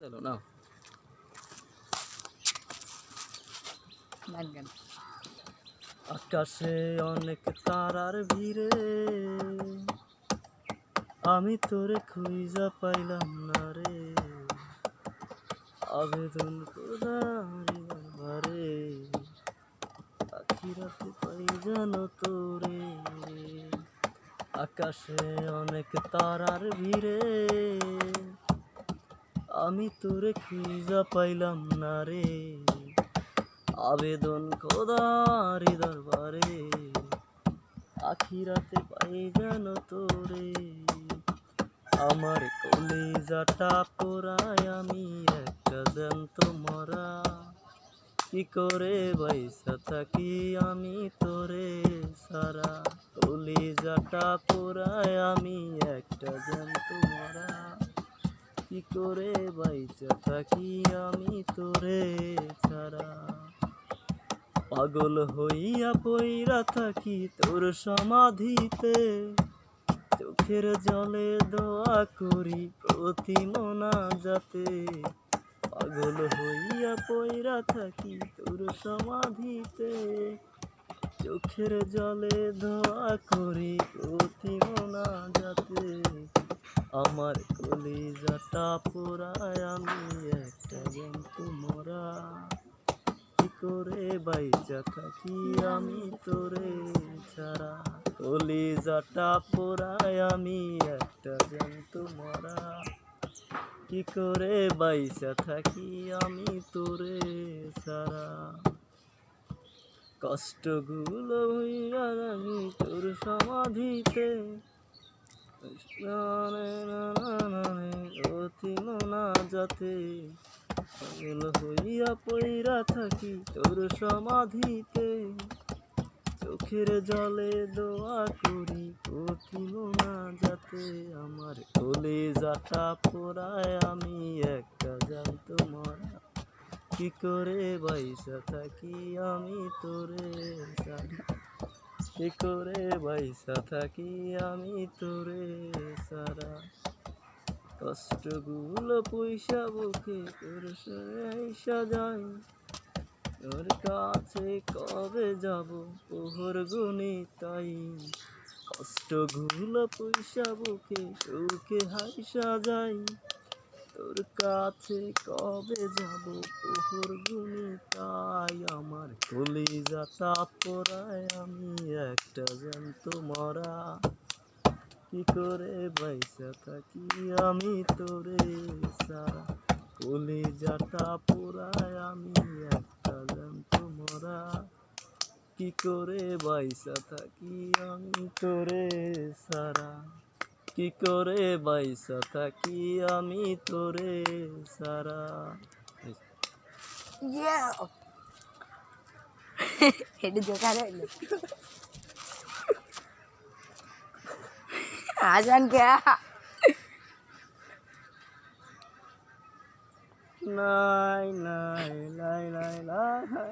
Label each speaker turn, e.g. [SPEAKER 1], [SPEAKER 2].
[SPEAKER 1] চলো না
[SPEAKER 2] গান গান
[SPEAKER 1] আকাশে অনেক তারার ভিড়ে আমি তোরে খুঁজা পাইলাম না রে। আবেদন আখিরাতে পাই জানো তোরে। আকাশে অনেক তারার ভিড়ে আমি তোরে খুঁজা পাইলাম না রে। আবেদন খোদারি দরবারে আখিরাতে পাই যেন তোরে। আমার কলিজাটা পোড়ায় আমি একটা জ্যান্ত মরা। কি করে বাইসা থাকি আমি তোরে সারা। কলিজাটা পোড়ায় আমি একটা জ্যান্ত মরা। কি করে বাইচা থাকি আমি তোরে ছাড়া? পাগল হইয়া পইরা থাকি তোর সমাধিতে। চোখের জলে দোয়া করি প্রতি মনা যাতে পাগল হইয়া পইরা থাকি তোর সমাধিতে। চোখের জলে দোয়া করি প্রতি মনা যাতে আমার কলিজাটা পোড়ায় আমি একটা জন্তু মরা। কি করে বাইচা থাকি আমি তোরে ছাড়া? কলিজাটা পোড়ায় আমি একটা জন্তু মরা। কি করে বাইচা থাকি আমি তোরে ছাড়া? কষ্টগুলো হইয়া আমি তোর সমাধিতে অতি মনা যাতে পাগল হইয়া পইরা থাকি, তোর সমাধিতে চোখের জলে দোয়া করি। অতি মনা যাতে আমার কলিজাটা পোড়ায়, আমি একটা জানত মরা। কি করে বাইসা থাকি আমি তোরে সারা কি করে বাইসা থাকি আমি তোরে সারা? কষ্টগুলো পয়সা বুকে তোর সাজাই তোর কাছে কবে যাব? পোহর গুনি তাই। কষ্টগুলো পয়সা বুকে সুখে হাই সাজাই তোর কাছে কবে যাব? পোহর গুনি তাই। কলিজাটা পড়ায় আমি একটা জ্যান্ত মরা। কি করে বাইসা থাকি আমি তোরে সারা। কলিজাটা পোড়ায় আমি একটা জ্যান্ত মরা। কি করে বাইসা থাকি আমি তোরে সারা। কি করে বাইসা থাকি আমি তোরে সারা।
[SPEAKER 2] ইয়া എടി ജോക്കാരല്ലേ ആശാൻ ക്യാ
[SPEAKER 1] ലായ് ലായ് ലായ് ലായ് ലായ്